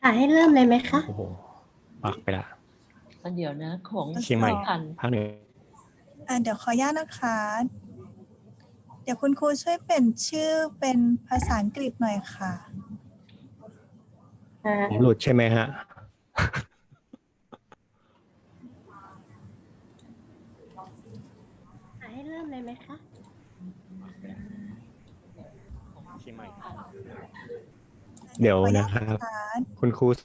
ค่ะให้เริ่มเลยไหมคะโอ้โหปักไปละอันเดี๋ยวนะ ของเชียงใหม่พันภาคเหนืออ่าเดี๋ยวขออนุญาตนะคะ เดี๋ยวคุณครูช่วยเปลี่ยนชื่อเป็นภาษาอังกฤษหน่อยค่ะ อ่าผมหลุดใช่ไหมฮะ ให้เริ่มเลยไหมคะ เชียงใหม่ พัน เดี๋ยวนะครับขออนุญาตนะคะคุณครูสุ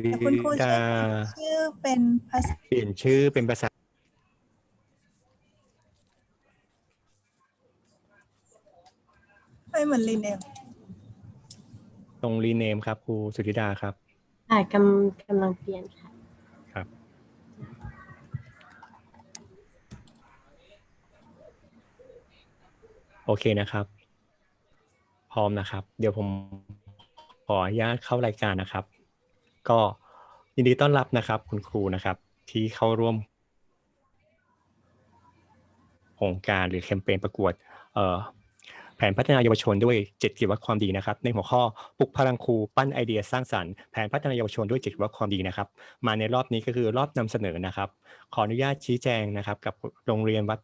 เดี๋ยวคุณครูริช่วยตาเปลี่ยนชื่อเป็นภาษาเปลี่ยนชื่อเป็นภาษาไม่เหมือนลีเนมตรงรีเนมครับครูสุธิดาครับ ค่ะกำกำลังเปลี่ยนค่ะ ครับ โอเคนะครับ พร้อมนะครับ เดี๋ยวผม ขออนุญาตเข้ารายการนะครับ ก็ยินดีต้อนรับนะครับ คุณครูนะครับ ที่เข้าร่วมโครงการหรือแคมเปญประกวดแผนพัฒนาเยาวชนด้วยเจ็ดกิจวัตรความดีนะครับ ในหัวข้อปลุกพลังครูปั้นไอเดียสร้างสรรค์แผนพัฒนาเยาวชนด้วยเจ็ดกิจวัตรความดีนะครับ มาในรอบนี้ก็คือรอบนำเสนอนะครับ ขออนุญาตชี้แจงนะครับ กับโรงเรียนวัด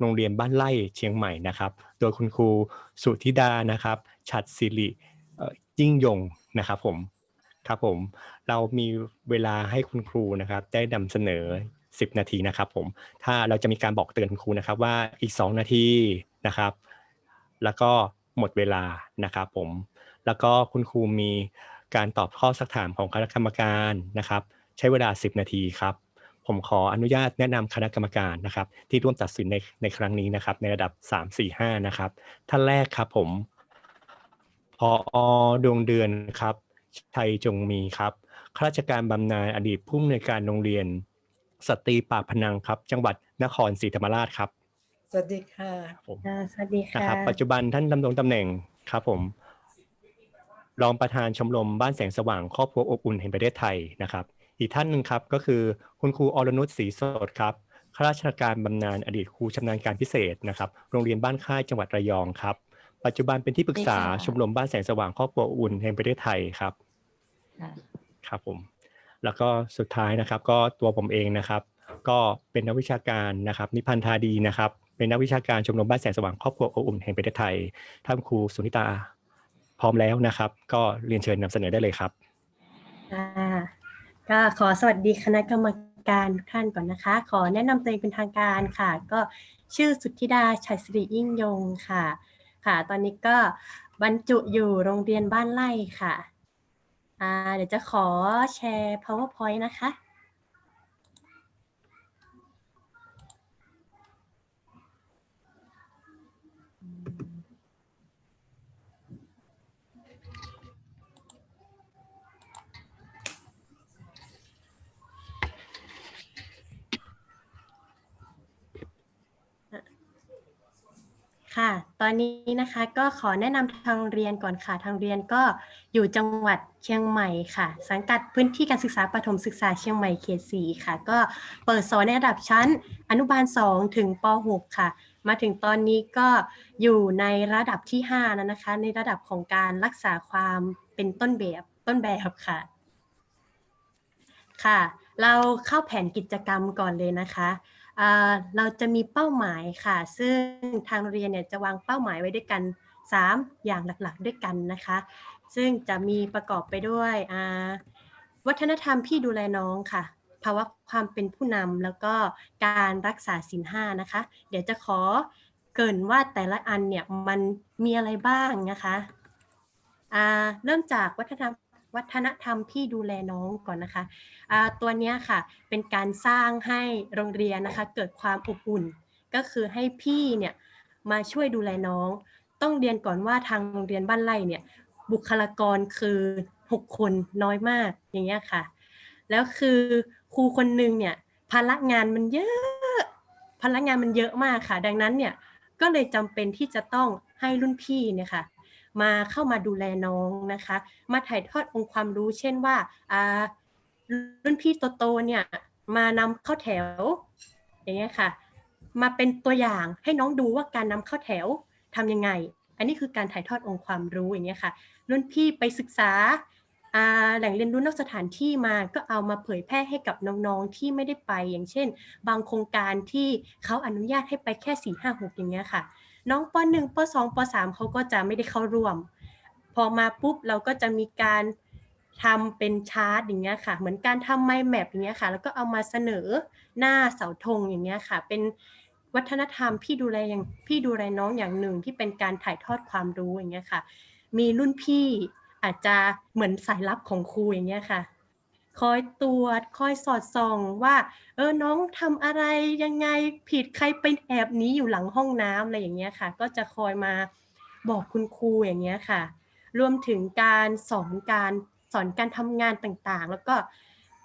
โรงเรียนบ้านไร่เชียงใหม่นะครับ โดยคุณครูสุธิดานะครับ ฉัดสิริ ยิ่งยงนะครับผมครับผมเรามีเวลาให้คุณครูนะครับ ได้นำเสนอ 10 นาทีนะครับ ผมถ้าเราจะมีการบอกเตือนคุณครูนะครับ ว่าอีก 2 นาทีนะครับ แล้วก็หมดเวลานะครับ ผมแล้วก็คุณครูมีการตอบข้อสักถามของคณะกรรมการนะครับ ใช้เวลา 10 นาทีครับ ผมขออนุญาตแนะนำคณะกรรมการนะครับ ที่ร่วมตัดสินในในครั้งนี้นะครับ ในระดับ 3 4 5นะครับท่านแรกครับผม พอดวงเดือนครับ ชัยจงมีครับข้าราชการบำนาญอดีตผู้อำนวยการโรงเรียน สตรีปากพนังครับ จังหวัดนครศรีธรรมราชครับสวัสดีค่ะผมอ่าสวัสดีนะค่ะ ครับ ปัจจุบันท่านดำรงตำแหน่งครับผมรองประธานชมรมบ้านแสงสว่างครอบครัวอบอุ่นแห่งประเทศไทยนะครับ อีกท่านหนึ่งครับก็คือคุณครูอรนุชศรีสดครับข้าราชการบำนาญอดีตครูชำนาญการพิเศษนะครับ โรงเรียนบ้านค่ายจังหวัดระยองครับ ปัจจุบันเป็นที่ปรึกษาชมรมบ้านแสงสว่างครอบครัวอบอุ่นแห่งประเทศไทยครับค่ะครับผมแล้วก็สุดท้ายนะครับ ก็ตัวผมเองนะครับ ก็เป็นนักวิชาการนะครับ นิพันธาดีนะครับ เป็นนักวิชาการชมรมบ้านแสงสว่างครอบครัวอบอุ่นแห่งประเทศไทยท่านครูสุนิตาพร้อมแล้วนะครับ ก็เรียนเชิญนำเสนอได้เลยครับอ่าก็ขอสวัสดีคณะกรรมการทุกท่านก่อนนะคะ ขอแนะนำตัวเองเป็นทางการค่ะ ก็ชื่อสุทธิดาชัยศิริยิ่งยงค่ะ ค่ะ ตอนนี้ก็บรรจุอยู่โรงเรียนบ้านไร่ค่ะเดี๋ยวจะขอแชร์ powerpoint นะคะ ค่ะ ตอนนี้นะคะก็ขอแนะนำทางเรียนก่อนค่ะ ทางเรียนก็อยู่จังหวัดเชียงใหม่ค่ะ สังกัดพื้นที่การศึกษาประถมศึกษาเชียงใหม่เขต4ค่ะ ก็เปิดสอนในระดับชั้นอนุบาล 2 ถึงป .6 ค่ะ มาถึงตอนนี้ก็อยู่ในระดับที่ 5 แล้วนะคะ ในระดับของการรักษาความเป็นต้นแบบต้นแบบค่ะ ค่ะ เราเข้าแผนกิจกรรมก่อนเลยนะคะ เราจะมีเป้าหมายค่ะ ซึ่งทางเรียนเนี่ยจะวางเป้าหมายไว้ด้วยกัน 3 อย่างหลักๆ ด้วยกันนะคะ ซึ่งจะมีประกอบไปด้วยวัฒนธรรมพี่ดูแลน้องค่ะ ภาวะความเป็นผู้นำแล้วก็การรักษาศีลห้านะคะ เดี๋ยวจะขอเกินว่าแต่ละอันเนี่ยมันมีอะไรบ้างนะคะ เริ่มจากวัฒนธรรม วัฒนธรรมพี่ดูแลน้องก่อนนะคะอ่าตัวนี้ค่ะเป็นการสร้างให้โรงเรียนนะคะเกิดความอบอุ่น ก็คือให้พี่เนี่ยมาช่วยดูแลน้อง ต้องเรียนก่อนว่าทางโรงเรียนบ้านไร่เนี่ยบุคลากรคือ 6 คนน้อยมากอย่างเงี้ยค่ะ แล้วคือครูคนหนึ่งเนี่ยภาระงานมันเยอะภาระงานมันเยอะมากค่ะ ดังนั้นเนี่ยก็เลยจำเป็นที่จะต้องให้รุ่นพี่เนี่ยค่ะ มาเข้ามาดูแลน้องนะคะ มาถ่ายทอดองค์ความรู้ เช่นว่ารุ่นพี่โตๆเนี่ยมานำเข้าแถว อย่างเงี้ยค่ะ มาเป็นตัวอย่างให้น้องดูว่าการนำเข้าแถวทำยังไง อันนี้คือการถ่ายทอดองค์ความรู้อย่างเงี้ยค่ะ รุ่นพี่ไปศึกษาอ่าแหล่งเรียนรู้นอกสถานที่มาก็เอามาเผยแพร่ให้กับน้องๆที่ไม่ได้ไปอย่างเช่น บางโครงการที่เขาอนุญาตให้ไปแค่สี่ห้าหกอย่างเงี้ยค่ะ น้องปหนึ่งปสองปสามเขาก็จะไม่ได้เข้าร่วม พอมาปุ๊บเราก็จะมีการทำเป็นชาร์ตอย่างเงี้ยค่ะ เหมือนการทำไมแมปอย่างเงี้ยค่ะ แล้วก็เอามาเสนอหน้าเสาธงอย่างเงี้ยค่ะ เป็นวัฒนธรรมพี่ดูแลอย่างพี่ดูแลน้องอย่างหนึ่งที่เป็นการถ่ายทอดความรู้อย่างเงี้ยค่ะ มีรุ่นพี่อาจจะเหมือนสายลับของครูอย่างเงี้ยค่ะ คอยตรวจ คอยสอดส่องว่า เออน้องทำอะไรยังไงผิดใครไปแอบหนี้อยู่หลังห้องน้ำอะไรอย่างเงี้ยค่ะ ก็จะคอยมาบอกคุณครูอย่างเงี้ยค่ะ รวมถึงการสอนการสอนการทำงานต่างๆ แล้วก็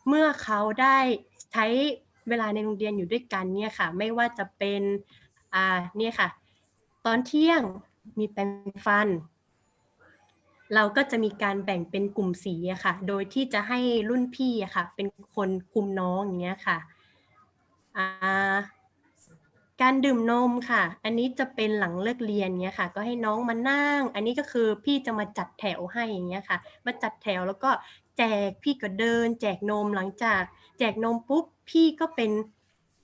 เมื่อเขาได้ใช้เวลาในโรงเรียนอยู่ด้วยกันเนี่ยค่ะ ไม่ว่าจะเป็นอ่าเนี่ยค่ะ ตอนเที่ยงมีแปรงฟัน เราก็จะมีการแบ่งเป็นกลุ่มสีอะค่ะ โดยที่จะให้รุ่นพี่อะค่ะ เป็นคนคุมน้องอย่างเงี้ยค่ะ การดื่มนมค่ะ อันนี้จะเป็นหลังเลิกเรียนเงี้ยค่ะ ก็ให้น้องมานั่ง อันนี้ก็คือพี่จะมาจัดแถวให้อย่างเงี้ยค่ะ มาจัดแถวแล้วก็แจกพี่ก็เดิน แจกนมหลังจาก แจกนมปุ๊บพี่ก็เป็น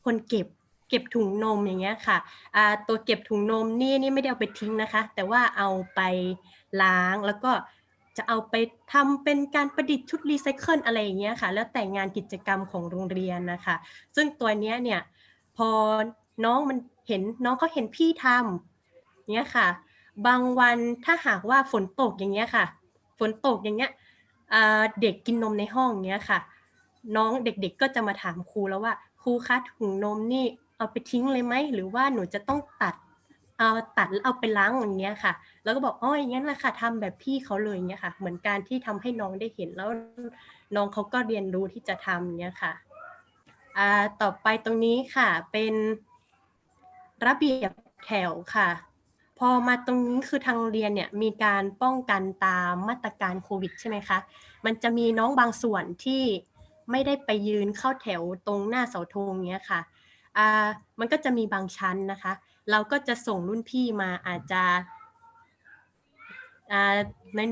คนเก็บ เก็บถุงนมอย่างเงี้ยค่ะอ่าตัวเก็บถุงนมนี่นี่ไม่ได้เอาไปทิ้งนะคะ แต่ว่าเอาไปล้างแล้วก็จะเอาไปทำเป็นการประดิษฐ์ชุดรีไซเคิลอะไรอย่างเงี้ยค่ะ แล้วแต่งานกิจกรรมของโรงเรียนนะคะ ซึ่งตัวเนี้ยเนี่ยพอน้องมันเห็นน้องเขาเห็นพี่ทำเนี้ยค่ะ บางวันถ้าหากว่าฝนตกอย่างเงี้ยค่ะ ฝนตกอย่างเงี้ยเด็กกินนมในห้องเงี้ยค่ะ น้องเด็กๆก็จะมาถามครูแล้วว่าครูคะถุงนมนี่ เอาไปทิ้งเลยไหมหรือว่าหนูจะต้องตัดเอาตัดเอาไปล้างอย่างเงี้ยค่ะ แล้วก็บอกอ๋ออย่างนั้นแหละค่ะทำแบบพี่เขาเลยอย่างเงี้ยค่ะ เหมือนการที่ทำให้น้องได้เห็นแล้วน้องเขาก็เรียนรู้ที่จะทำอย่างเงี้ยค่ะอ่าต่อไปตรงนี้ค่ะเป็นระเบียบแถวค่ะ พอมาตรงนี้คือทางเรียนเนี่ยมีการป้องกันตามมาตรการโควิดใช่ไหมคะ มันจะมีน้องบางส่วนที่ไม่ได้ไปยืนเข้าแถวตรงหน้าเสาธงเนี้ยค่ะ มันก็จะมีบางชั้นนะคะ เราก็จะส่งรุ่นพี่มาอาจจะ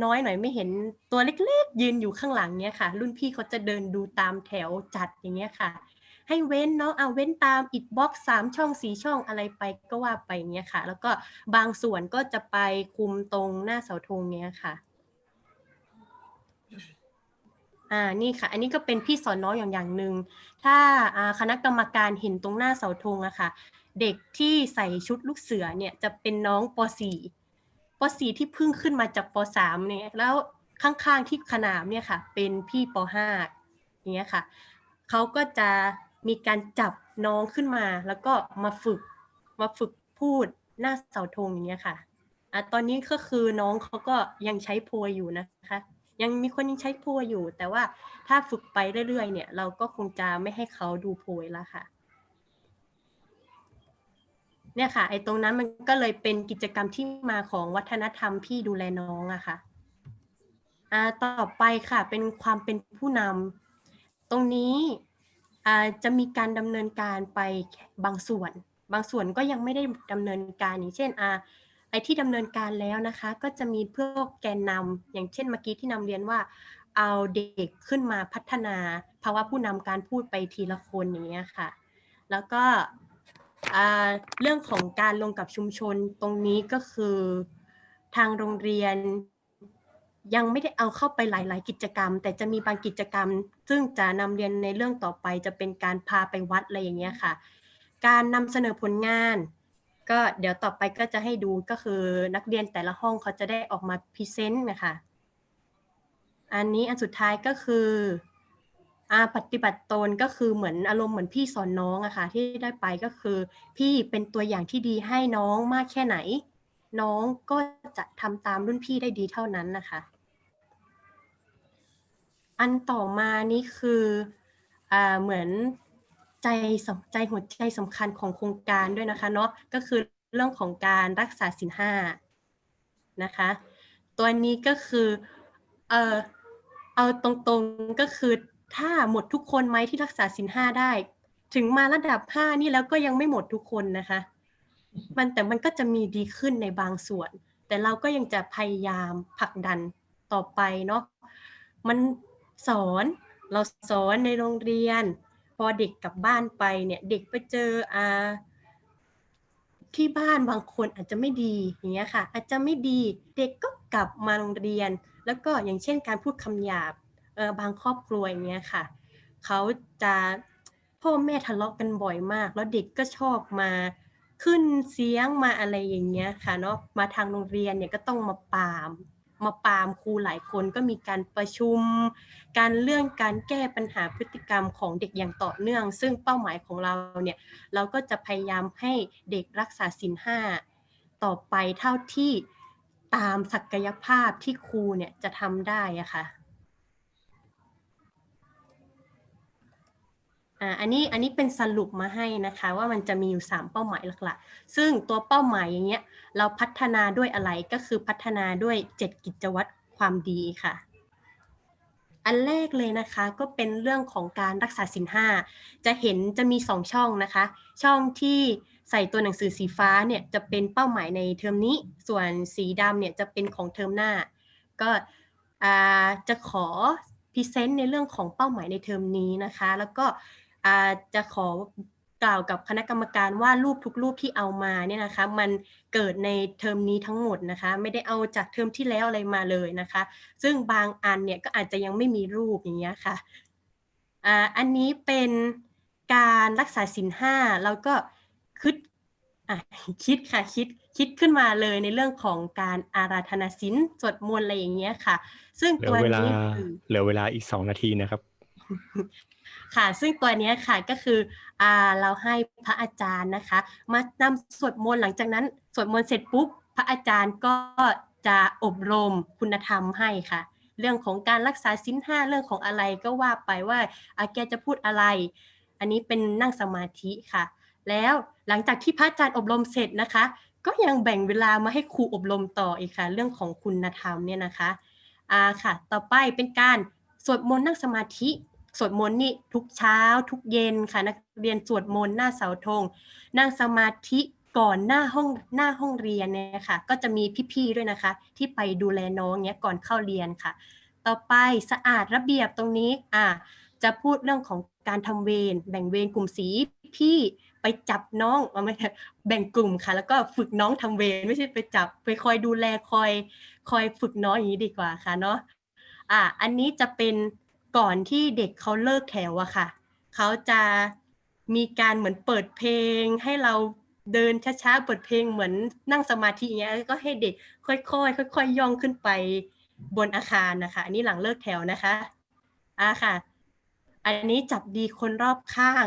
น้อยๆหน่อยไม่เห็นตัวเล็กๆยืนอยู่ข้างหลังเนี้ยค่ะ รุ่นพี่เขาจะเดินดูตามแถวจัดอย่างเงี้ยค่ะ ให้เว้นเนาะเอาเว้นตามอิดบ็อกสามช่องสี่ช่องอะไรไปก็ว่าไปเงี้ยค่ะ แล้วก็บางส่วนก็จะไปคุมตรงหน้าเสาธงเนี้ยค่ะ อ่านี่ค่ะ อันนี้ก็เป็นพี่สอนน้องอย่างอย่างหนึ่งถ้าอ่าคณะกรรมการเห็นตรงหน้าเสาธงอะค่ะ เด็กที่ใส่ชุดลูกเสือเนี่ยจะเป็นน้องป .4 ป .4 ที่เพิ่งขึ้นมาจากป .3 เนี่ยแล้วข้างๆที่ขนามเนี่ยค่ะ เป็นพี่ป .5 อย่างเงี้ยค่ะเขาก็จะมีการจับน้องขึ้นมา แล้วก็มาฝึกมาฝึกพูดหน้าเสาธงอย่างเงี้ยค่ะอะตอนนี้ก็คือน้องเขาก็ยังใช้โพยอยู่นะคะ ยังมีคนยังใช้โพยอยู่ แต่ว่าถ้าฝึกไปเรื่อยๆ เนี่ย เราก็คงจะไม่ให้เขาดูโพยล้วค่ะ เนี่ยค่ะ ไอ้ตรงนั้นมันก็เลยเป็นกิจกรรมที่มาของวัฒนธรรมพี่ดูแลน้องอะค่ะอ่าต่อไปค่ะเป็นความเป็นผู้นำตรงนี้อ่าจะมีการดำเนินการไปบางส่วน บางส่วนก็ยังไม่ได้ดำเนินการอย่างเช่นอ่า ไอ้ที่ดำเนินการแล้วนะคะ ก็จะมีพวกแกนนำอย่างเช่นเมื่อกี้ที่นำเรียนว่า เอาเด็กขึ้นมาพัฒนาภาวะผู้นำการพูดไปทีละคนอย่างเงี้ยค่ะ แล้วก็เรื่องของการลงกับชุมชนตรงนี้ก็คือทางโรงเรียนยังไม่ได้เอาเข้าไปหลาย ๆ กิจกรรม แต่จะมีบางกิจกรรม ซึ่งจะนำเรียนในเรื่องต่อไปจะเป็นการพาไปวัดอะไรอย่างเงี้ยค่ะ การนำเสนอผลงาน ก็เดี๋ยวต่อไปก็จะให้ดูก็คือนักเรียนแต่ละห้องเขาจะได้ออกมาพรีเซนต์นะคะอันนี้อันสุดท้ายก็คืออาปฏิบัติตนก็คือเหมือนอารมณ์เหมือนพี่สอนน้องอะค่ะที่ได้ไปก็คือ พี่เป็นตัวอย่างที่ดีให้น้องมากแค่ไหน น้องก็จะทำตามรุ่นพี่ได้ดีเท่านั้นนะคะ อันต่อมานี่คืออเหมือน ใจสำใจหัวใจสำคัญของโครงการด้วยนะคะเนาะก็คือเรื่องของการรักษาศีลห้านะคะ ตัวนี้ก็คือเออเอาตรงๆก็คือถ้าหมดทุกคนไหมที่รักษาศีลห้าได้ ถึงมาระดับห้านี่แล้วก็ยังไม่หมดทุกคนนะคะ มันแต่มันก็จะมีดีขึ้นในบางส่วน แต่เราก็ยังจะพยายามผลักดันต่อไปเนาะมันสอนเราสอนในโรงเรียน พอเด็กกลับบ้านไปเนี่ยเด็กไปเจออาที่บ้านบางคนอาจจะไม่ดีอย่างเงี้ยค่ะ อาจจะไม่ดีเด็กก็กลับมาโรงเรียน แล้วก็อย่างเช่นการพูดคำหยาบเออบางครอบครัวอย่างเงี้ยค่ะเขาจะพ่อแม่ทะเลาะกันบ่อยมาก แล้วเด็กก็ชอบมาขึ้นเสียงมาอะไรอย่างเงี้ยค่ะเนาะมาทางโรงเรียนเนี่ยก็ต้องมาปาม มาปรามครูหลายคนก็มีการประชุม การเรื่องการแก้ปัญหาพฤติกรรมของเด็กอย่างต่อเนื่อง ซึ่งเป้าหมายของเราเนี่ยเราก็จะพยายามให้เด็กรักษาศีลห้าต่อไปเท่าที่ตามศักยภาพที่ครูเนี่ยจะทำได้อะค่ะ อ่าอันนี้อันนี้เป็นสรุปมาให้นะคะ ว่ามันจะมีอยู่ 3 เป้าหมายหลักๆ ซึ่งตัวเป้าหมายอย่างเงี้ยเราพัฒนาด้วยอะไรก็คือพัฒนาด้วย 7 กิจวัตรความดีค่ะ อันแรกเลยนะคะก็เป็นเรื่องของการรักษาศีลห้าจะเห็นจะมี 2 ช่องนะคะ ช่องที่ใส่ตัวหนังสือสีฟ้าเนี่ยจะเป็นเป้าหมายในเทอมนี้ ส่วนสีดำเนี่ยจะเป็นของเทอมหน้า ก็จะขอพรีเซนต์ในเรื่องของเป้าหมายในเทอมนี้นะคะ แล้วก็ จะขอกล่าวกับคณะกรรมการว่ารูปทุกรูปที่เอามาเนี่ยนะคะ มันเกิดในเทอมนี้ทั้งหมดนะคะ ไม่ได้เอาจากเทอมที่แล้วอะไรมาเลยนะคะ ซึ่งบางอันเนี่ยก็อาจจะยังไม่มีรูปอย่างเงี้ยค่ะอันนี้เป็นการรักษาศีลห้าแล้วก็คิดคิดค่ะคิดคิดขึ้นมาเลยในเรื่องของการอาราธนาศีลสวดมนต์อะไรอย่างเงี้ยค่ะ ซึ่งตัวนี้เหลือเวลาอีกสองนาทีนะครับ ค่ะ ซึ่งตัวนี้ค่ะก็คืออเราให้พระอาจารย์นะคะ มานำสวดมนต์หลังจากนั้นสวดมนต์เสร็จปุ๊บพระอาจารย์ก็จะอบรมคุณธรรมให้ค่ะ เรื่องของการรักษาศีลห้าเรื่องของอะไรก็ว่าไปว่าอาแกจะพูดอะไร อันนี้เป็นนั่งสมาธิค่ะ แล้วหลังจากที่พระอาจารย์อบรมเสร็จนะคะ ก็ยังแบ่งเวลามาให้ครูอบรมต่ออีกค่ะ เรื่องของคุณธรรมเนี่ยนะคะอ่าค่ะ ต่อไปเป็นการสวดมนต์นั่งสมาธิ สวดมนต์นี่ทุกเช้าทุกเย็นค่ะนักเรียนสวดมนต์หน้าเสาธงนั่งสมาธิก่อนหน้าห้องหน้าห้องเรียนเนี่ยค่ะ ก็จะมีพี่ๆด้วยนะคะ ที่ไปดูแลน้องเนี้ยก่อนเข้าเรียนค่ะ ต่อไปสะอาดระเบียบตรงนี้อ่าจะพูดเรื่องของการทำเวรแบ่งเวรกลุ่มสีพี่ไปจับน้องไม่ใช่แบ่งกลุ่มค่ะ แล้วก็ฝึกน้องทำเวรไม่ใช่ไปจับไปคอยดูแลคอย คอยฝึกน้องอย่างนี้ดีกว่าค่ะเนาะอ่าอันนี้จะเป็น ก่อนที่เด็กเขาเลิกแถวอะค่ะ เขาจะมีการเหมือนเปิดเพลง ให้เราเดินช้าๆ เปิดเพลงเหมือนนั่งสมาธิเงี้ย ก็ให้เด็กค่อยๆ ค่อยๆ ย่องขึ้นไปบนอาคารนะคะ อันนี้หลังเลิกแถวนะคะอ่าค่ะ อันนี้จับดีคนรอบข้าง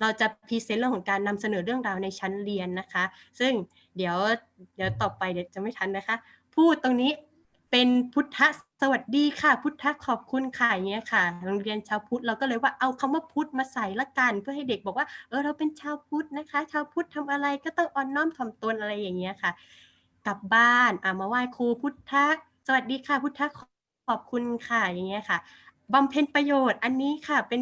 เราจะพรีเซนต์เรื่องของการนำเสนอเรื่องราวในชั้นเรียนนะคะ ซึ่งเดี๋ยวเดี๋ยวต่อไปเดี๋ยวจะไม่ทันนะคะ พูดตรงนี้ เป็นพุทธสวัสดีค่ะ พุทธขอบคุณค่ะอย่างเงี้ยค่ะ โรงเรียนชาวพุทธเราก็เลยว่าเอาคำว่าพุทธมาใส่ละกัน เพื่อให้เด็กบอกว่าเออเราเป็นชาวพุทธนะคะ ชาวพุทธทำอะไรก็ต้องอ่อนน้อมถ่อมตนอะไรอย่างเงี้ยค่ะ กลับบ้านอ่ามาไหว้ครูพุทธสวัสดีค่ะ พุทธขอบคุณค่ะอย่างเงี้ยค่ะบำเพ็ญประโยชน์อันนี้ค่ะเป็น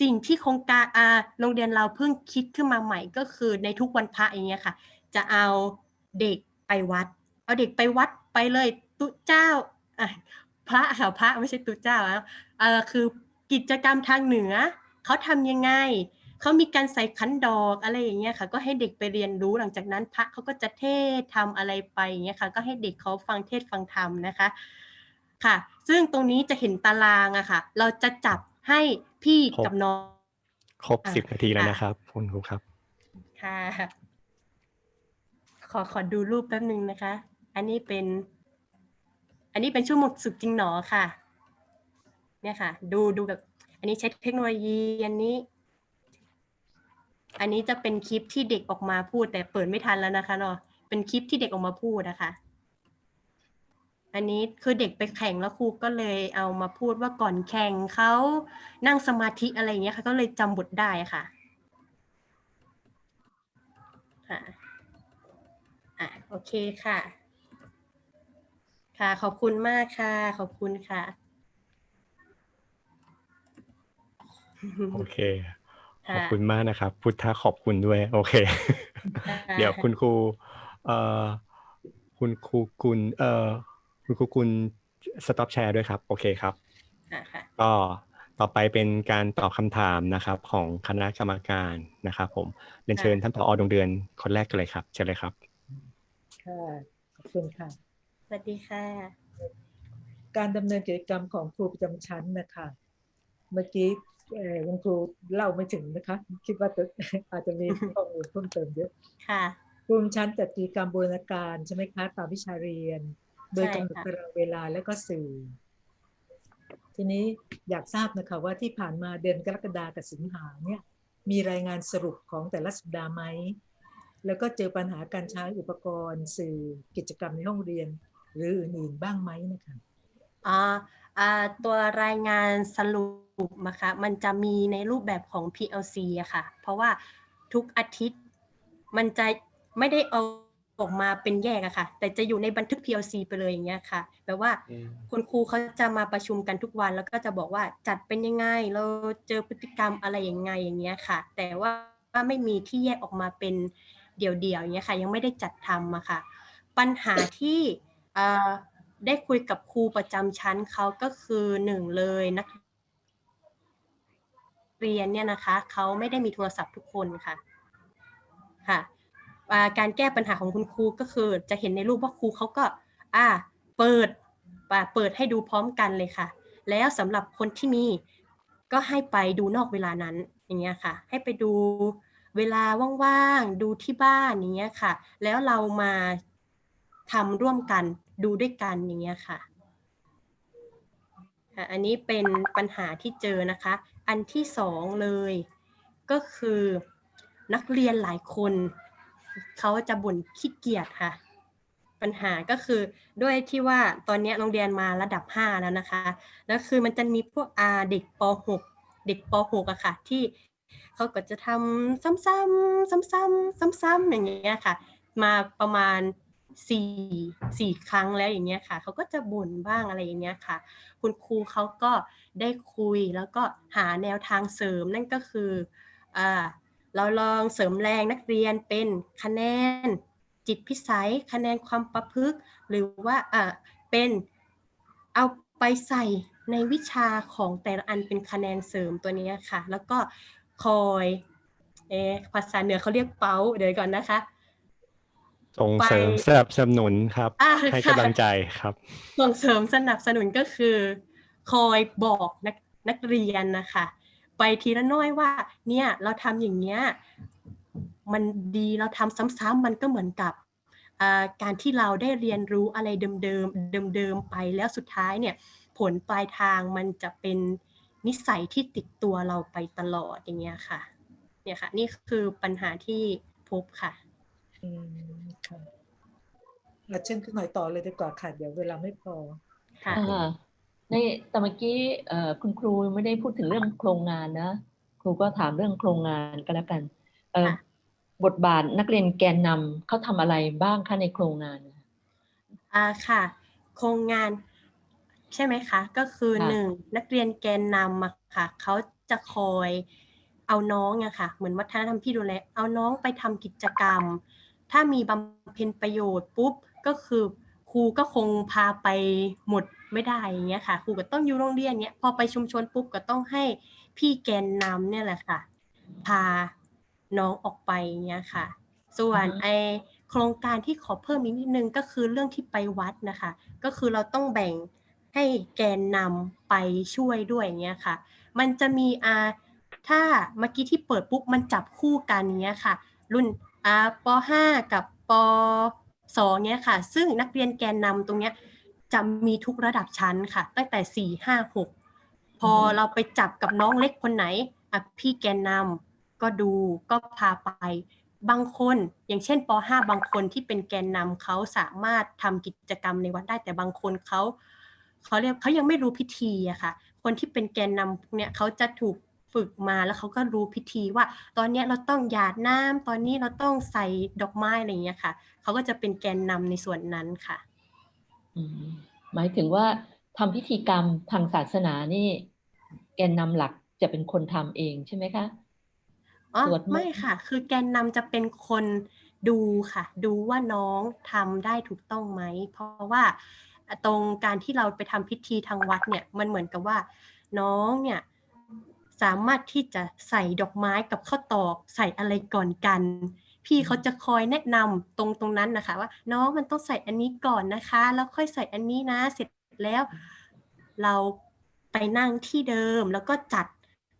สิ่งที่โครงการอ่าโรงเรียนเราเพิ่งคิดขึ้นมาใหม่ก็คือในทุกวันพระอย่างเงี้ยค่ะ จะเอาเด็กไปวัด เอาเด็กไปวัดไปเลย ตุเจ้าอะพระค่ะพระไม่ใช่ตุเจ้าแล้วเออคือกิจกรรมทางเหนือเขาทำยังไงเขามีการใส่ขันดอกอะไรอย่างเงี้ยค่ะ ก็ให้เด็กไปเรียนรู้หลังจากนั้นพระเขาก็จะเทศทำอะไรไปอย่างเงี้ยค่ะ ก็ให้เด็กเขาฟังเทศฟังธรรมนะคะค่ะ ซึ่งตรงนี้จะเห็นตารางอะค่ะ เราจะจับให้พี่ครบกับน้องครบอะสิบนาทีแล้วค่ะนะครับคุณครูครับ ค่ะ ขอขอดูรูปแป๊บหนึ่งนะคะ อันนี้เป็น อันนี้เป็นชั่วโมงสุดจริงหนอค่ะ เนี่ยค่ะ ดูดูแบบ อันนี้ใช้เทคโนโลยีอันนี้ อันนี้จะเป็นคลิปที่เด็กออกมาพูด แต่เปิดไม่ทันแล้วนะคะเนาะเป็นคลิปที่เด็กออกมาพูดนะคะอันนี้คือเด็กไปแข่งแล้วครูก็เลยเอามาพูดว่าก่อนแข่งเขานั่งสมาธิอะไรอย่างเงี้ยค่ะก็เลยจำบทได้ค่ะค่ะอะโอเคค่ะ ค่ะขอบคุณมากค่ะ ขอบคุณค่ะ โอเคขค่ะอบคุณมากนะครับ พุทธะขอบคุณด้วย โอเค เดี๋ยวคุณครูเอ่อคุณครูกุลเอ่อคุณครูกุลสต็อปแชร์ด้วยครับ โอเคครับอะค่ะก็ต่อไปเป็นการตอบคำถามนะครับ ของคณะกรรมการนะครับผมเรียนเชิญท่านผอดวงเดือนคนแรกกันเลยครับ เชิญเลยครับค่ะขอบคุณค่ะ สวัสดีค่ะ การดำเนินกิจกรรมของครูประจำชั้นนะคะ เมื่อกี้เอ่อคุณครูเล่าไม่ถึงนะคะ คิดว่าจะอาจจะมีข้อมูลเพิ่มเติมเยอะค่ะครูประจำชั้นจัดกิจกรรมบูรณาการใช่ไหมคะตามวิชาเรียน โดยใช่กำหนดค่ะตารางเวลาและก็สื่อ ทีนี้อยากทราบนะคะว่าที่ผ่านมาเดือนกรกฎาคมกับสิงหาเนี่ยมีรายงานสรุปของแต่ละสัปดาห์ไหม แล้วก็เจอปัญหาการใช้อุปกรณ์ สื่อกิจกรรมในห้องเรียน หรืออื่นๆบ้างไหมนะคะอ่าอ่าตัวรายงานสรุปนะคะมันจะมีในรูปแบบของ PLC อะค่ะ เพราะว่าทุกอาทิตย์มันจะไม่ได้เอาออกมาเป็นแยกอะค่ะ แต่จะอยู่ในบันทึก PLC ไปเลยอย่างเงี้ยค่ะแปลว่าคุณครูเขาจะมาประชุมกันทุกวันแล้วก็จะบอกว่าจัดเป็นยังไง เราเจอพฤติกรรมอะไรยังไงอย่างเงี้ยค่ะ แต่ว่าว่าไม่มีที่แยกออกมาเป็นเดี่ยวๆอย่างเงี้ยค่ะ ยังไม่ได้จัดทำอะค่ะ ปัญหาที่เอ่อได้คุยกับครูประจำชั้นเขาก็คือหนึ่งเลยนักเรียนเนี่ยนะคะเขาไม่ได้มีโทรศัพท์ทุกคนค่ะค่ะการแก้ปัญหาของคุณครูก็คือจะเห็นในรูปว่าครูเขาก็ อ่า เปิดเปิดให้ดูพร้อมกันเลยค่ะ แล้วสำหรับคนที่มีก็ให้ไปดูนอกเวลานั้นอย่างเงี้ยค่ะ ให้ไปดูเวลาว่างๆดูที่บ้านอย่างเงี้ยค่ะ แล้วเรามาทำร่วมกัน ดูด้วยกันอย่างเงี้ยค่ะ อันนี้เป็นปัญหาที่เจอนะคะ อันที่สองเลยก็คือนักเรียนหลายคนเขาจะบ่นขี้เกียจค่ะ ปัญหาก็คือด้วยที่ว่าตอนนี้โรงเรียนมาระดับ 5 แล้วนะคะ แล้วคือมันจะมีพวกอาเด็กป .6 เด็กป .6 อะค่ะ ที่เขาก็จะทำซ้ำๆซ้ำๆซ้ำๆอย่างเงี้ยค่ะ มาประมาณ สี่สี่ครั้งแล้วอย่างเงี้ยค่ะเขาก็จะบ่นบ้างอะไรอย่างเงี้ยค่ะ คุณครูเขาก็ได้คุยแล้วก็หาแนวทางเสริมนั่นก็คืออ่าเราลองเสริมแรงนักเรียนเป็นคะแนนจิตพิสัย คะแนนความประพฤกษ์หรือว่าอ่าเป็นเอาไปใส่ในวิชาของแต่ละอันเป็นคะแนนเสริมตัวนี้ค่ะ แล้วก็คอยเอภาษาเหนือเขาเรียกเป้าเดี๋ยวก่อนนะคะ ส่งเสริมไปสนับสนุนครับอ่าให้ค่ะกำลังใจครับ ส่งเสริมสนับสนุนก็คือ คอยบอกนักนักเรียนนะคะ ไปทีละน้อยว่า เนี่ยเราทำอย่างเงี้ยมันดีเราทำซ้ำๆมันก็เหมือนกับอ่าการที่เราได้เรียนรู้อะไรเดิมๆเดิมๆไปแล้วสุดท้ายเนี่ย ผลปลายทางมันจะเป็นนิสัยที่ติดตัวเราไปตลอดอย่างเงี้ยค่ะ เนี่ยค่ะ นี่คือปัญหาที่พบค่ะ อืมค่ะอาเช่นขึ้นหน่อยต่อเลยดีกว่าค่ะเดี๋ยวเวลาไม่พอค่ะอ่าในแต่เมื่อกี้เอ่อคุณครูไม่ได้พูดถึงเรื่องโครงงานนะครูก็ถามเรื่องโครงงานก็แล้วกันเอ่อค่ะบทบาทนักเรียนแกนนำเขาทำอะไรบ้างคะในโครงงานอ่าค่ะ โครงงานใช่ไหมคะ ก็คือค่ะหนึ่งนักเรียนแกนนำอะค่ะเขาจะคอยเอาน้องอะค่ะ เหมือนวัฒนธรรมที่ดูแลเอาน้องไปทำกิจกรรม ถ้ามีบำเพ็ญประโยชน์ปุ๊บก็คือครูก็คงพาไปหมดไม่ได้อย่างเงี้ยค่ะครูก็ต้องอยู่โรงเรียนเนี้ยพอไปชุมชนปุ๊บก็ต้องให้พี่แกนนำเนี่ยแหละค่ะ พาน้องออกไปอย่างเงี้ยค่ะ ส่วนอือฮึไอโครงการที่ขอเพิ่มอีกนิดนึงก็คือเรื่องที่ไปวัดนะคะ ก็คือเราต้องแบ่งให้แกนนำไปช่วยด้วยอย่างเงี้ยค่ะ มันจะมีอาถ้าเมื่อกี้ที่เปิดปุ๊บมันจับคู่กันอย่างเงี้ยค่ะ รุ่นอ่า ป .5 กับป .2 เนี้ยค่ะ ซึ่งนักเรียนแกนนำตรงเนี้ยจะมีทุกระดับชั้นค่ะ ตั้งแต่ 4 5 6 พอเราไปจับกับน้องเล็กคนไหนอะพี่แกนนำก็ดูก็พาไปบางคน อย่างเช่นป .5 บางคนที่เป็นแกนนำเขาสามารถทำกิจกรรมในวัดได้แต่บางคนเขาเขาเรียกเขายังไม่รู้พิธีอะค่ะ คนที่เป็นแกนนำพวกเนี่ยเขาจะถูก ฝึกมาแล้วเขาก็รู้พิธีว่า ตอนเนี้ยเราต้องหยาดน้ำตอนนี้เราต้องใส่ดอกไม้อะไรอย่างเงี้ยค่ะเขาก็จะเป็นแกนนำในส่วนนั้นค่ะอืมหมายถึงว่าทำพิธีกรรมทางศาสนานี่ แกนนำหลักจะเป็นคนทำเองใช่ไหมคะอ๋อสวดมนต์ไม่ค่ะ คือแกนนำจะเป็นคนดูค่ะ ดูว่าน้องทำได้ถูกต้องไหม เพราะว่าตรงการที่เราไปทำพิธีทางวัดเนี่ย มันเหมือนกับว่า น้องเนี่ย สามารถที่จะใส่ดอกไม้กับข้าวตอกใส่อะไรก่อนกัน พี่เขาจะคอยแนะนำตรงตรงนั้นนะคะ ว่าน้องมันต้องใส่อันนี้ก่อนนะคะ แล้วค่อยใส่อันนี้นะเสร็จแล้วเราไปนั่งที่เดิมแล้วก็จัด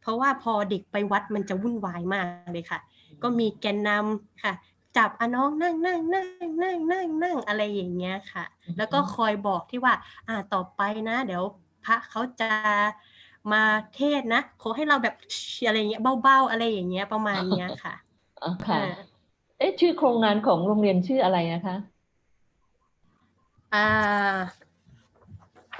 เพราะว่าพอเด็กไปวัดมันจะวุ่นวายมากเลยค่ะ ก็มีแกนนำค่ะ จับอน้องนั่งนั่งนั่งนั่งนั่งนั่งอะไรอย่างเงี้ยค่ะ แล้วก็คอยบอกที่ว่า อ่าต่อไปนะ เดี๋ยวพระเขาจะ มาเทศน์นะ ขอให้เราแบบอะไรอย่างเงี้ยเบาๆอะไรอย่างเงี้ยประมาณเนี้ยค่ะอ๋อค่ะอ่าเอ๊ะชื่อโครงงานของโรงเรียนชื่ออะไรนะคะ อ่า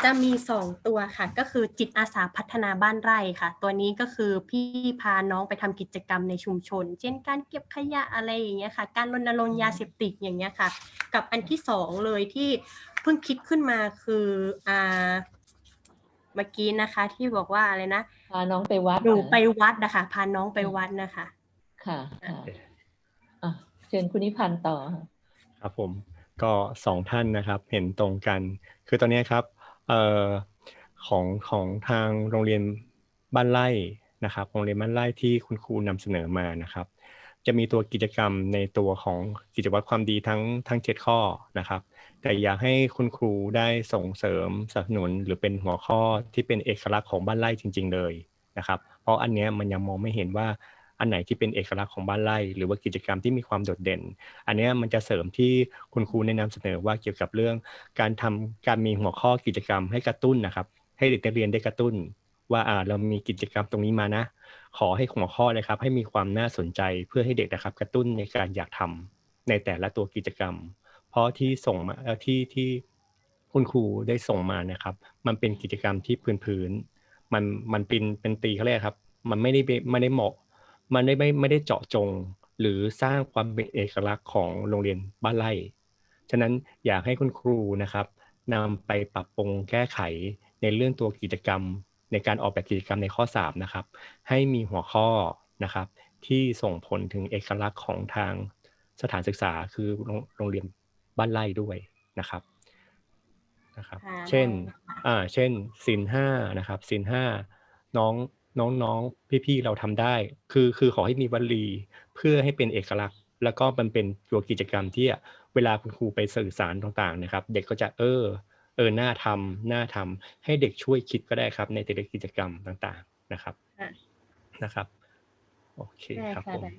จะมีสองตัวค่ะ ก็คือจิตอาสาพัฒนาบ้านไร่ค่ะ ตัวนี้ก็คือพี่พาน้องไปทำกิจกรรมในชุมชน เช่นการเก็บขยะอะไรอย่างเงี้ยค่ะ การรณรงค์ยาเสพติดอย่างเงี้ยค่ะ กับอันที่สองเลยที่เพิ่งคิดขึ้นมาคืออ่าเมื่อกี้นะคะ ที่บอกว่าอะไรนะพาน้องไปวัดหนูเหรอไปวัดนะคะพาน้องไปวัดนะคะ ค่ะค่ะอะเชิญคุณนิพันธ์ต่อค่ะครับผมก็สองท่านนะครับเห็นตรงกัน คือตอนนี้ครับเอ่อของของทางโรงเรียนบ้านไร่นะครับ โรงเรียนบ้านไร่ที่คุณครูนำเสนอมานะครับ จะมีตัวกิจกรรมในตัวของกิจวัตรความดีทั้งทั้ง 7 ข้อนะครับ แต่อยากให้คุณครูได้ส่งเสริมสนับสนุนหรือเป็นหัวข้อที่เป็นเอกลักษณ์ของบ้านไร่จริง ๆ เลยนะครับ เพราะอันเนี้ยมันยังมองไม่เห็นว่าอันไหนที่เป็นเอกลักษณ์ของบ้านไร่ หรือว่ากิจกรรมที่มีความโดดเด่น อันเนี้ยมันจะเสริมที่คุณครูแนะนำเสนอว่าเกี่ยวกับเรื่อง การทำการมีหัวข้อกิจกรรมให้กระตุ้นนะครับ ให้เด็กนักเรียนได้กระตุ้น ว่าอ่าเรามีกิจกรรมตรงนี้มานะ ขอให้หัวข้อนะครับ ให้มีความน่าสนใจเพื่อให้เด็กนะครับ กระตุ้นในการอยากทำในแต่ละตัวกิจกรรม เพราะที่ส่งมาที่ที่คุณครูได้ส่งมานะครับ มันเป็นกิจกรรมที่พื้นพื้นๆมันมันเป็นเป็นตีเขาเรียกครับ มันไม่ได้ไม่ได้เหมาะ มันได้ไม่ไม่ได้เจาะจง หรือสร้างความเป็นเอกลักษณ์ของโรงเรียนบ้านไร่ฉะนั้นอยากให้คุณครูนะครับนำไปปรับปรุงแก้ไขในเรื่องตัวกิจกรรม ในการออกแบบกิจกรรมในข้อ 3 นะครับ ให้มีหัวข้อนะครับ ที่ส่งผลถึงเอกลักษณ์ของทางสถานศึกษาคือโรงโรงเรียนบ้านไร่ด้วยนะครับนะครับค่ะเช่นได้ค่ะอ่าเช่นสินห้านะครับสินห้าน้องน้องน้องพี่พี่ๆเราทำได้ คือคือขอให้มีวลีเพื่อให้เป็นเอกลักษณ์ แล้วก็มันเป็นตัวกิจกรรมที่เวลาคุณครูไปสื่อสารต่างๆนะครับ เด็กก็จะเออ เออน่าทำน่าทำให้เด็กช่วยคิดก็ได้ครับ ในแต่ละกิจกรรมต่างๆนะครับค่ะนะครับโอเคได้ครับค่ะผมได้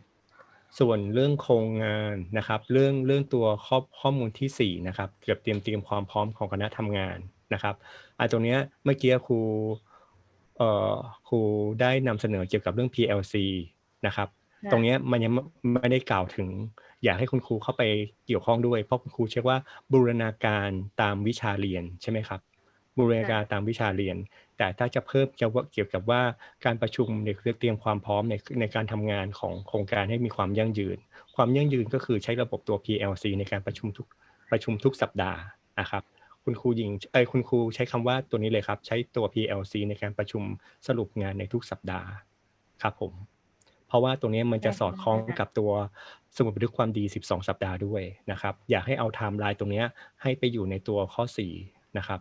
ส่วนเรื่องโครงงานนะครับ เรื่องเรื่องตัวข้อข้อมูลที่สี่นะครับเกี่ยวกับเตรียมเตรียมความพร้อมของคณะทำงานนะครับอะตรงเนี้ยเมื่อกี้ครูเอ่อครูได้นำเสนอเกี่ยวกับเรื่อง PLC นะครับค่ะตรงเนี้ยมันยังไม่ไม่ได้กล่าวถึง อยากให้คุณครูเข้าไปเกี่ยวข้องด้วย เพราะคุณครูเชื่อว่าบูรณาการตามวิชาเรียนใช่ไหมครับ บูรณาการตามวิชาเรียน แต่ถ้าจะเพิ่มเกี่ยวกับเกี่ยวกับว่าการประชุมเนี่ยคือเตรียมความพร้อมในในการทำงานของโครงการให้มีความยั่งยืน ความยั่งยืนก็คือใช้ระบบตัว PLC ในการประชุมทุกประชุมทุกสัปดาห์นะครับคุณครูยิงเอ้ยคุณครูใช้คำว่าตัวนี้เลยครับ ใช้ตัว PLC ในการประชุมสรุปงานในทุกสัปดาห์ครับผม เพราะว่าตัวนี้มันจะสอดคล้องกับตัว สมุดบันทึกความดี 12 สัปดาห์ด้วยนะครับ อยากให้เอาไทม์ไลน์ตรงเนี้ยให้ไปอยู่ในตัวข้อ 4 นะครับ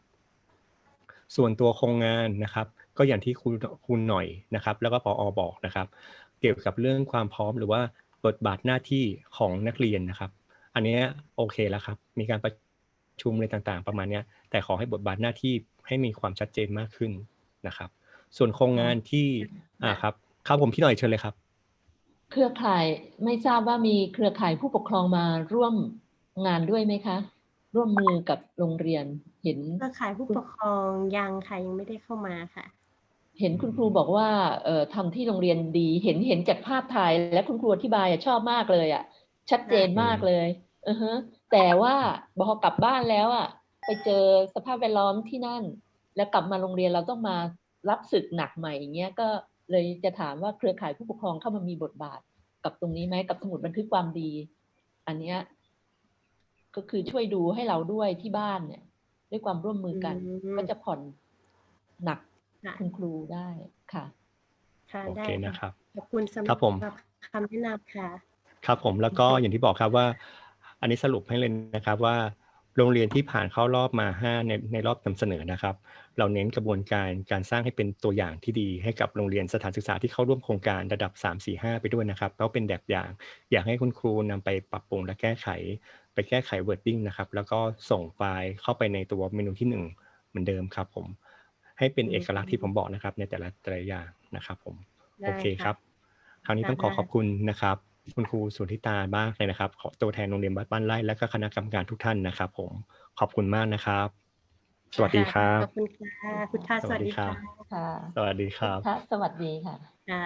ส่วนตัวโครงงานนะครับ ก็อย่างที่คุณคุณหน่อยนะครับ แล้วก็ปออบอกนะครับ เกี่ยวกับเรื่องความพร้อมหรือว่าบทบาทหน้าที่ของนักเรียนนะครับ อันเนี้ยโอเคแล้วครับ มีการประชุมอะไรต่างๆ ประมาณเนี้ยแต่ขอให้บทบาทหน้าที่ให้มีความชัดเจนมากขึ้นนะครับ ส่วนโครงงานที่อ่าครับครับผมพี่หน่อยเชิญเลยครับ เครือข่ายไม่ทราบว่ามีเครือข่ายผู้ปกครองมาร่วมงานด้วยไหมคะ ร่วมมือกับโรงเรียนเห็นเครือข่ายผู้ปกครองยังค่ะยังไม่ได้เข้ามาค่ะ เห็นคุณครูบอกว่าเอ่อทำที่โรงเรียนดีเห็นเห็นจากภาพถ่ายและคุณครูอธิบายอะชอบมากเลยอะชัดเจนมากเลยอือฮะแต่ว่าพอกลับบ้านแล้วอะไปเจอสภาพแวดล้อมที่นั่น แล้วกลับมาโรงเรียนเราต้องมารับศึกหนักใหม่อย่างเงี้ยก็ เลยจะถามว่าเครือข่ายผู้ปกครองเข้ามามีบทบาท กับตรงนี้ไหมกับสมุดบันทึกความดี อันเนี้ยก็คือช่วยดูให้เราด้วยที่บ้านเนี่ย ด้วยความร่วมมือกันอืมก็จะผ่อนหนักค่ะคุณครูได้ค่ะค่ะโอได้เคนะครับขอบคุณสำหครัรับบผมคำแนะนำค่ะ ครับผมแล้วก็อย่างที่บอกครับว่า อันนี้สรุปให้เลยนะครับว่า โรงเรียนที่ผ่านเข้ารอบมา 5 ในในรอบนำเสนอนะครับ เราเน้นกระบวนการการสร้างให้เป็นตัวอย่างที่ดีให้กับโรงเรียนสถานศึกษาที่เข้าร่วมโครงการระดับ 3 4 5 ไปด้วยนะครับแล้วเป็นแบบอย่าง อยากให้คุณครูนำไปปรับปรุงและแก้ไข ไปแก้ไข wording นะครับแล้วก็ส่งไฟล์เข้าไปในตัวเมนูที่ 1 เหมือนเดิมครับผมให้เป็นเอกลักษณ์ที่ผมบอกนะครับในแต่ละแต่ละอย่างนะครับผมได้โอเคครับคราวนี้ต้องขอได้ขอบคุณนะครับ คุณครูสุทธิตามากเลยนะครับขอตัวแทนโรงเรียนบ้านไร่และก็คณะกรรมการทุกท่านนะครับผมขอบคุณมากนะครับ สวัสดีครับขอบคุณค่ะคุณท่าสวัสดีค่ะค่ะสวัสดีครับค่ะสวัสดีค่ะค่ะ